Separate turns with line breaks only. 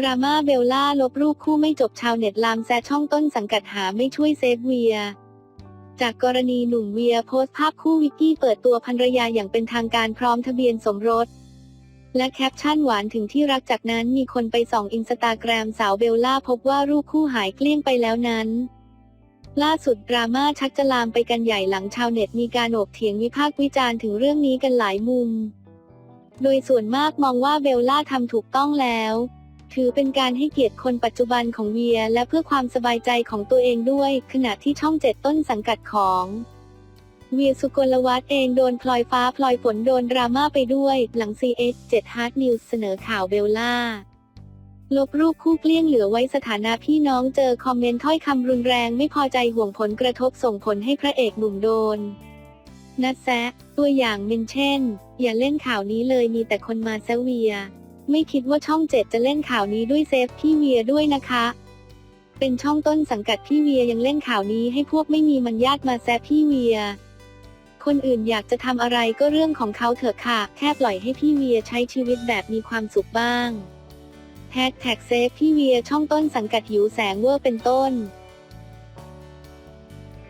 ดราม่าเบลล่าลบรูปคู่ไม่จบชาวเน็ตลามแซช่องต้นสังกัดหาไม่ช่วยเซฟเวีย จากกรณีหนุ่มเวียโพสต์ภาพคู่วิกกี้เปิดตัวภรรยาอย่างเป็นทางการพร้อมทะเบียนสมรส และแคปชั่นหวานถึงที่รักจากนั้นมีคนไปส่องอินสตาแกรมสาวเบลล่าพบว่ารูปคู่หายเกลี้ยงไปแล้วนั้น ล่าสุดดราม่าชักจะลามไปกันใหญ่หลังชาวเน็ตมีการโอบเถียงวิพากษ์วิจารณ์ถึงเรื่องนี้กันหลายมุม โดยส่วนมากมองว่าเบลล่าทำถูกต้องแล้ว ถือเป็นการให้เกียรติคนปัจจุบันของเวีย และเพื่อความสบายใจของตัวเองด้วย ขณะที่ช่องเจ็ดต้นสังกัดของเวียสุกลวัฒน์เองโดนพลอยฟ้าพลอยฝนโดนดราม่าไปด้วย หลัง CS 7 Hard News เสนอข่าวเบลล่า ลบรูปคู่เกลี้ยงเหลือไว้สถานะพี่น้องเจอคอมเมนต์ถ้อยคำรุนแรงไม่พอใจห่วงผลกระทบส่งผลให้พระเอกหนุ่มโดน นัดแซะตัวอย่างเมนเช่น อย่าเล่นข่าวนี้เลยมีแต่คนมาแซะเวีย ไม่คิดว่าช่องเจ็ดจะเล่นข่าวนี้ด้วยเซฟพี่เวียด้วยนะคะ เป็นช่องต้นสังกัดพี่เวียยังเล่นข่าวนี้ให้พวกไม่มีมันญาติมาแซะพี่เวีย คนอื่นอยากจะทำอะไรก็เรื่องของเขาเถอะค่ะ แค่ปล่อยให้พี่เวียใช้ชีวิตแบบมีความสุขบ้างแฮชแท็กเซฟพี่เวียช่องต้นสังกัดหิวแสงเวอร์เป็นต้น